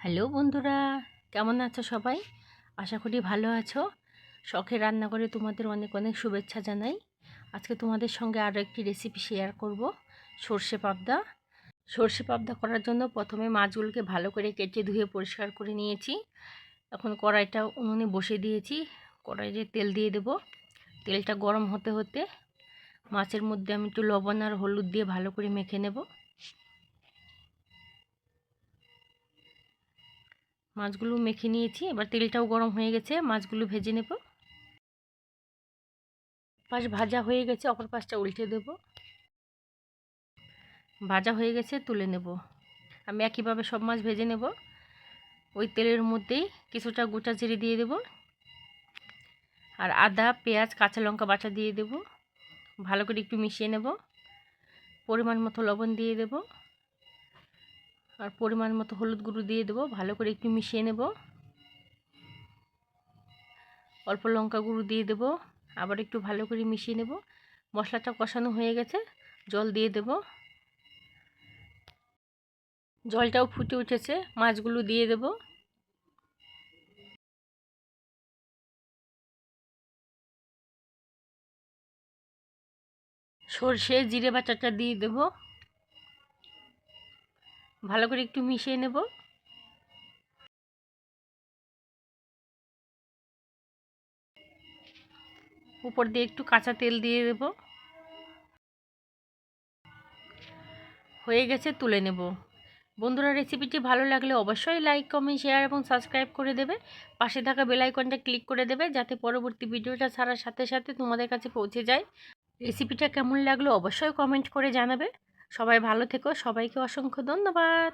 Hello বন্ধুরা, কেমন আছো সবাই? আশা করি ভালো আছো। শখে রান্না করে তোমাদের অনেক অনেক শুভেচ্ছা জানাই। আজকে তোমাদের সঙ্গে আরও একটি রেসিপি শেয়ার করব, সর্ষে পাবদা। সর্ষে পাবদা করার জন্য প্রথমে মাছগুলোকে ভালো করে কেটে ধুয়ে পরিষ্কার করে নিয়েছি। এখন কড়াইটা উনুনে বসে দিয়েছি। কড়াইয়ে তেল দিয়ে দেব। তেলটা গরম হতে হতে মাছের মধ্যে আমি একটু লবণ আর হলুদ দিয়ে ভালো করে মেখে নেব। মাছগুলো মেখে নিয়েছি। এবার তেলটাও গরম হয়ে গেছে, মাছগুলো ভেজে নেব। পাশ ভাজা হয়ে গেছে, অপর পাশটা উল্টে দেব। ভাজা হয়ে গেছে, তুলে নেব। আমি একইভাবে সব মাছ ভেজে নেব। ওই তেলের মধ্যেই কিছুটা গোটা জিরে দিয়ে দেব। আর আদা, পেঁয়াজ, কাঁচা লঙ্কা বাটা দিয়ে দেব। ভালো করে একটু মিশিয়ে নেব। পরিমাণ মতো লবণ দিয়ে দেবো। আর পরিমাণ মতো হলুদ গুঁড়ো দিয়ে দেবো, ভালো করে একটু মিশিয়ে নেব। অল্প লঙ্কা গুঁড়ো দিয়ে দেবো, আবার একটু ভালো করে মিশিয়ে নেব। মশলাটা কষানো হয়ে গেছে, জল দিয়ে দেব। জলটাও ফুটে উঠেছে, মাছগুলো দিয়ে দেব। সর্ষে, জিরে বাটাটা দিয়ে দেবো। ভালো করে একটু মিশিয়ে নেব। উপর দিয়ে একটু কাঁচা তেল দিয়ে দেব। হয়ে গেছে, তুলে নেব। বন্ধুরা রেসিপিটি ভালো লাগলে অবশ্যই লাইক কমেন্ট শেয়ার এবং সাবস্ক্রাইব করে দেবে। পাশে থাকা বেলাইকনটা ক্লিক করে দেবে, যাতে পরবর্তী ভিডিওটা ছাড়ার সাথে সাথে তোমাদের কাছে পৌঁছে যায়। রেসিপিটা কেমন লাগল অবশ্যই কমেন্ট করে জানাবে। সবাই ভালো থেকো সবাইকে অসংখ্য ধন্যবাদ।